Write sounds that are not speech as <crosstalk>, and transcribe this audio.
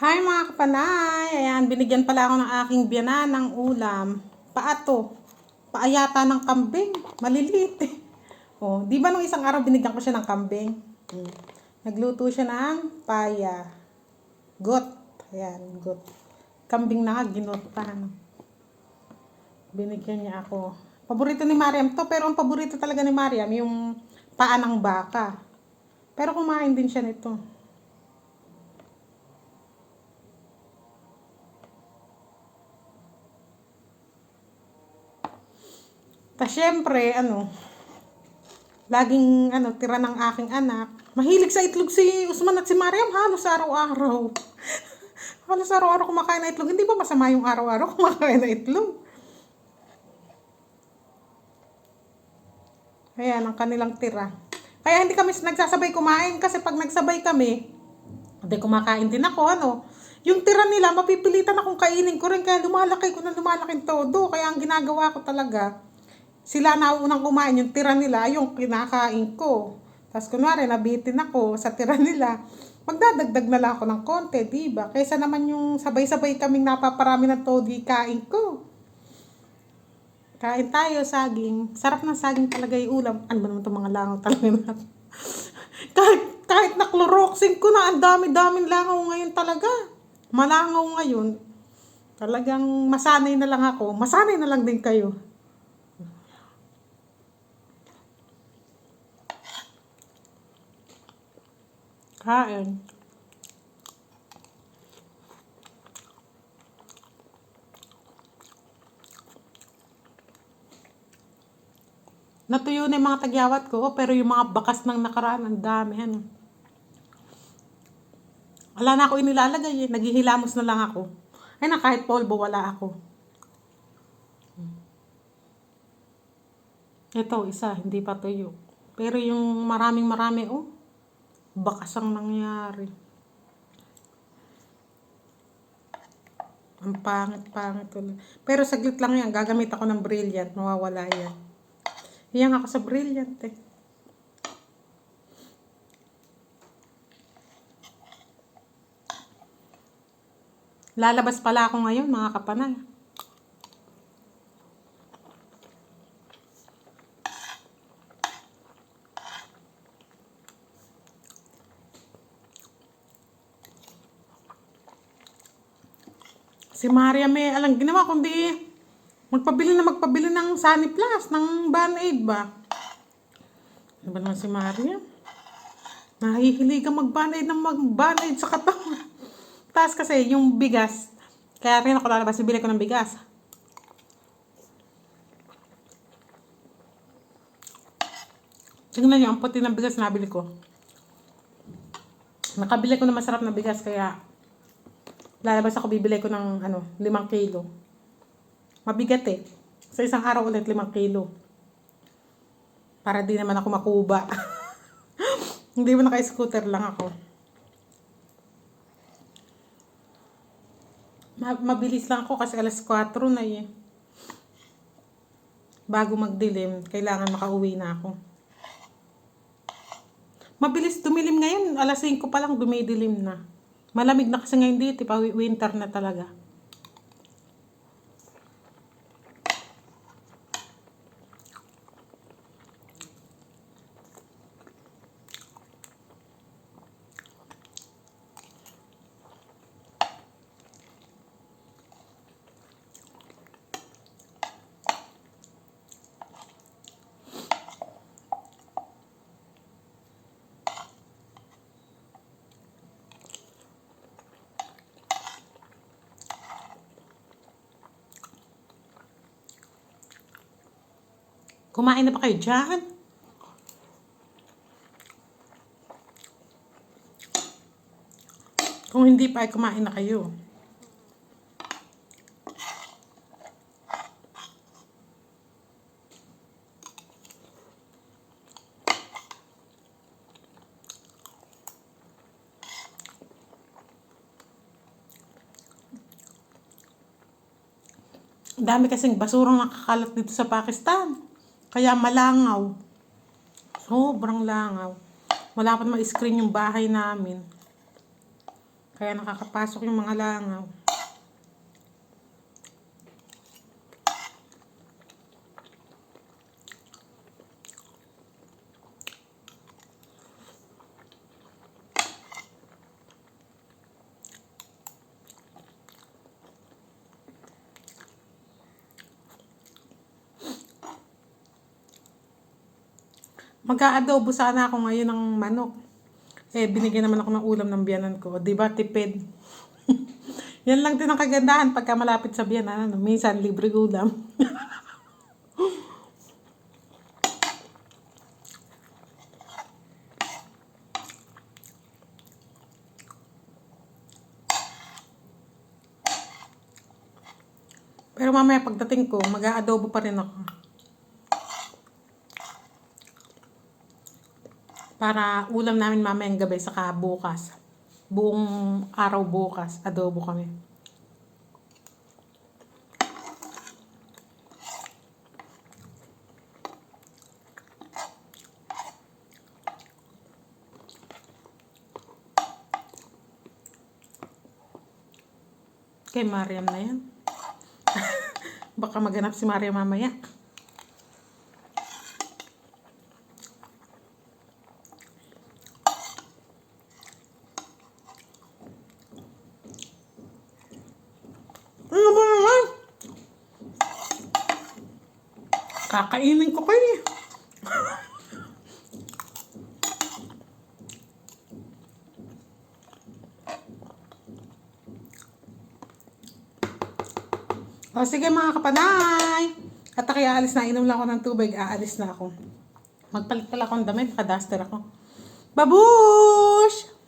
Hi mga kapanay! Ayan, binigyan pala ako ng aking biyanan ng ulam. Paato. Paayata ng kambing. Maliliit eh. Oh, di ba nung isang araw binigyan ko siya ng kambing? Hmm. Nagluto siya ng paya. Got. Ayan, got. Kambing na nga, ginutan. Binigyan niya ako. Paborito ni Mariam to, pero ang paborito talaga ni Mariam, yung paa ng baka. Pero kumain din siya nito. Ta syempre, ano, laging ano, tira ng aking anak. Mahilig sa itlog si Usman at si Mariam halos araw-araw. <laughs> halos araw-araw kumakain ng itlog. Hindi ba masama yung araw-araw <laughs> kumakain ng itlog? Ayan, ang kanilang tira. Kaya hindi kami nagsasabay kumain kasi pag nagsabay kami, hindi kumakain din ako, ano. Yung tira nila, mapipilitan akong kainin ko rin. Kaya lumalaki ko na lumalaking todo. Kaya ang ginagawa ko talaga, sila na unang kumain, yung tira nila, yung kinakain ko. Tapos kunwari, nabitin ako sa tira nila, magdadagdag na lang ako ng konti, di ba? Kaysa naman yung sabay-sabay kaming napaparami ng todi kain ko. Kain tayo, saging. Sarap ng saging talaga yung ulam. Ano ba naman itong mga langaw talaga <laughs> natin? kahit, kahit nakloroxin ko na, ang dami-daming langaw ngayon talaga. Malangaw ngayon. Talagang masanay na lang ako. Masanay na lang din kayo. Kain. Natuyo na yung mga tagyawat ko, pero yung mga bakas ng nakaraan, ang dami. Ano. Wala na ako inilalagay eh. Naghihilamos na lang ako. Ay na, kahit polvo, wala ako. Ito, isa, hindi pa tuyo. Pero yung maraming marami, oh, bakas ang nangyari. Ang pangit-pangit ulit. Pero saglit lang yan, gagamit ako ng brilliant, mawawala yan. Hiyang ako sa brilliant eh. Lalabas pala ako ngayon, mga kapanay. Si Maria may alang ginawa kundi magpabili na magpabili ng Sunny Plus, ng Band-Aid ba? Ano ba naman si Maria? Nahihiligan mag-Band-Aid ng mag-Band-Aid sa katawan. <laughs> Tapos kasi yung bigas, kaya rin ako lalabas, bibili ko ng bigas. Tingnan niyo, ang puti ng bigas na nabili ko. Nakabili ko ng masarap na bigas, kaya lalabas ako, bibili ko ng ano, limang kilo. Mabigat eh. Sa isang araw ulit, limang kilo. Para di naman ako makuba. <laughs> Hindi mo naka-scooter lang ako. Ma- mabilis lang ako kasi alas 4 na eh. Bago magdilim, kailangan makauwi na ako. Mabilis dumilim ngayon, alas 5 pa lang dumidilim na. Malamig na kasi ngayon dito, pa winter na talaga. Kumain na ba kayo dyan? Kung hindi pa ay kumain na kayo. Dami kasing basurang nakakalat dito sa Pakistan. Kaya malangaw. Sobrang langaw. Wala pa naman screen yung bahay namin. Kaya nakakapasok yung mga langaw. Mag-aadobo sana ako ngayon ng manok. Eh, binigyan naman ako ng ulam ng biyanan ko. Di ba, tipid? <laughs> Yan lang din ang kagandahan pagka malapit sa biyanan. Ano? Minsan, libre ulam. <laughs> Pero mamaya pagdating ko, mag-aadobo pa rin ako. Para ulam namin mamayang gabi saka bukas. Buong araw bukas, adobo kami. Kay Mariam na yan. <laughs> Baka maganap si Mariam mamaya. Ano naman? Kakainin ko kayo. eh. O sige mga kapanay. At kaya aalis na, inom lang ako ng tubig, aalis na ako. Magpalit pala akong damit, naka-duster ako. Babush!